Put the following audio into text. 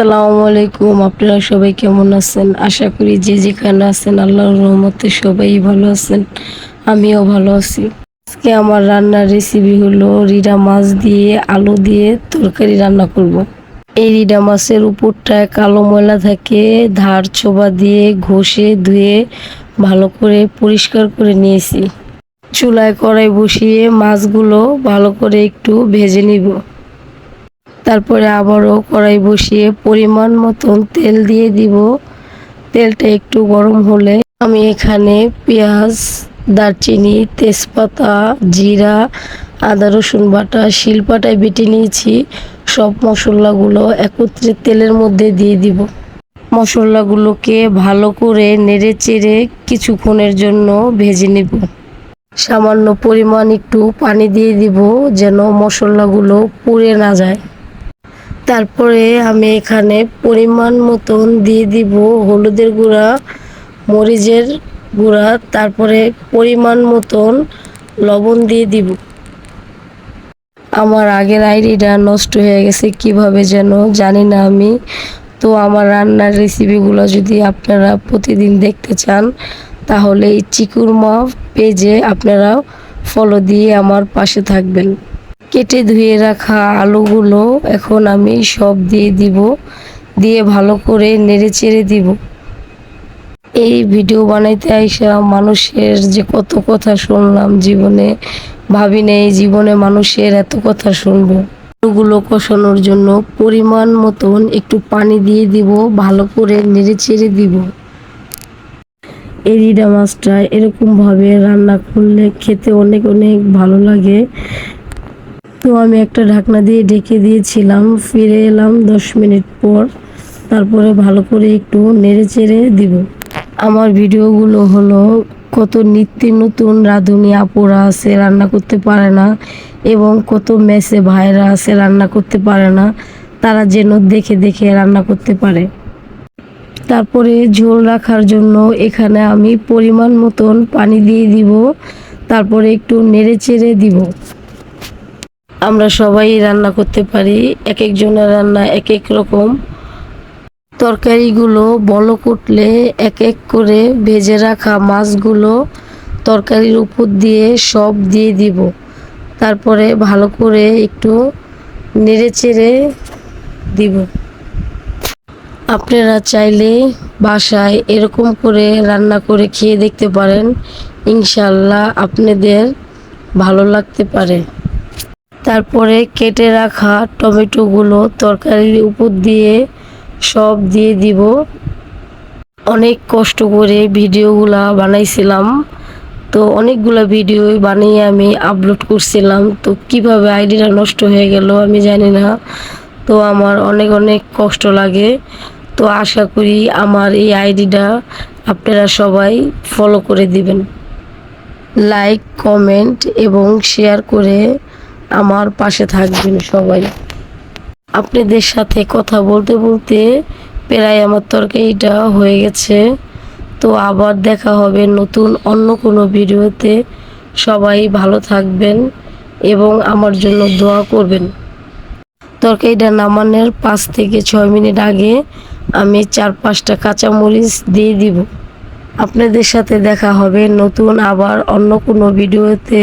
আসসালামু আলাইকুম। আপনারা সবাই কেমন আছেন? আশা করি যে যেখানে আছেন আল্লাহর রহমতে সবাই ভালো আছেন, আমিও ভালো আছি। আজকে আমার রান্নার রেসিপি হলো রিডা মাছ দিয়ে আলু দিয়ে তরকারি রান্না করব। এই রিডা মাছের উপরটায় কালো ময়লা থাকে, ধার ছোবা দিয়ে ঘষে ধুয়ে ভালো করে পরিষ্কার করে নিয়েছি। চুলায় কড়াই বসিয়ে মাছগুলো ভালো করে একটু ভেজে নিব। তারপরে আবারও কড়াই বসিয়ে পরিমাণ মতন তেল দিয়ে দিব। তেলটা একটু গরম হলে আমি এখানে পেঁয়াজ, দারচিনি, তেজপাতা, জিরা, আদা, রসুন বাটা, শিলপাটায় বেটে নিয়েছি। সব মশলাগুলো একত্রে তেলের মধ্যে দিয়ে দিব। মশলাগুলোকে ভালো করে নেড়ে চেড়ে কিছুক্ষণের জন্য ভেজে নেব। সামান্য পরিমাণ একটু পানি দিয়ে দিব যেন মশলাগুলো পুড়ে না যায়। তারপরে আমি এখানে পরিমাণ মতন দিয়ে দিব হলুদের গুঁড়া, মরিচের গুঁড়া, তারপরে পরিমাণ মতন লবণ দিয়ে দিব। আমার আগের আইডিটা নষ্ট হয়ে গেছে, কীভাবে যেন জানি না আমি। তো আমার রান্নার রেসিপিগুলো যদি আপনারা প্রতিদিন দেখতে চান, তাহলে এই চিকুরমা পেজে আপনারা ফলো দিয়ে আমার পাশে থাকবেন। কেটে ধুয়ে রাখা আলুগুলো এখন আমি সব দিয়ে দিব, দিয়ে ভালো করে নেড়ে চেড়ে দিব। এই ভিডিও বানাইতে আইসা মানুষের যে কত কথা শুনলাম জীবনে, ভাবি নেই জীবনে মানুষের এত কথা শুনব। আলুগুলো কষানোর জন্য পরিমাণ মতন একটু পানি দিয়ে দিব, ভালো করে নেড়ে চেড়ে দিব। এরিডা মাছটা এরকমভাবে রান্না করলে খেতে অনেক অনেক ভালো লাগে। তো আমি একটা ঢাকনা দিয়ে ঢেকে দিয়েছিলাম, ফিরে এলাম দশ মিনিট পর। তারপরে ভালো করে একটু নেড়ে চেড়ে দিব। আমার ভিডিওগুলো হলো, কত নিত্য নতুন রাঁধুনি আপুরা আছে, রান্না করতে পারে না, এবং কত মেসে ভাইরা আছে, রান্না করতে পারে না, তারা যেন দেখে দেখে রান্না করতে পারে। তারপরে ঝোল রাখার জন্য এখানে আমি পরিমাণ মতন পানি দিয়ে দিব, তারপরে একটু নেড়ে চেড়ে দিব। আমরা সবাই রান্না করতে পারি এক একজনের রান্না এক এক রকম। তরকারিগুলো বলো কুটলে এক এক করে ভেজে রাখা মাছগুলো তরকারির উপর দিয়ে সব দিয়ে দিব। তারপরে ভালো করে একটু নেড়ে চেড়ে দিব। আপনারা চাইলে বাসায় এরকম করে রান্না করে খেয়ে দেখতে পারেন। ইনশাল্লাহ আপনাদের ভালো লাগতে পারে। তারপরে কেটে রাখা টমেটোগুলো তরকারির উপর দিয়ে সব দিয়ে দিব। অনেক কষ্ট করে ভিডিওগুলা বানাইছিলাম। তো অনেকগুলো ভিডিও বানিয়ে আমি আপলোড করছিলাম। তো কীভাবে আইডিটা নষ্ট হয়ে গেল আমি জানি না। তো আমার অনেক অনেক কষ্ট লাগে। তো আশা করি আমার এই আইডিটা আপনারা সবাই ফলো করে দিবেন। লাইক কমেন্ট এবং শেয়ার করে আমার পাশে থাকবেন সবাই। আপনাদের সাথে কথা বলতে বলতে প্রায় আমার তরকারিটা হয়ে গেছে। তো আবার দেখা হবে নতুন অন্য কোনো ভিডিওতে। সবাই ভালো থাকবেন এবং আমার জন্য দোয়া করবেন। তরকারিটা নামানোর পাঁচ থেকে ছয় মিনিট আগে আমি চার পাঁচটা কাঁচামরিচ দিয়ে দিব। আপনাদের সাথে দেখা হবে নতুন আবার অন্য কোনো ভিডিওতে।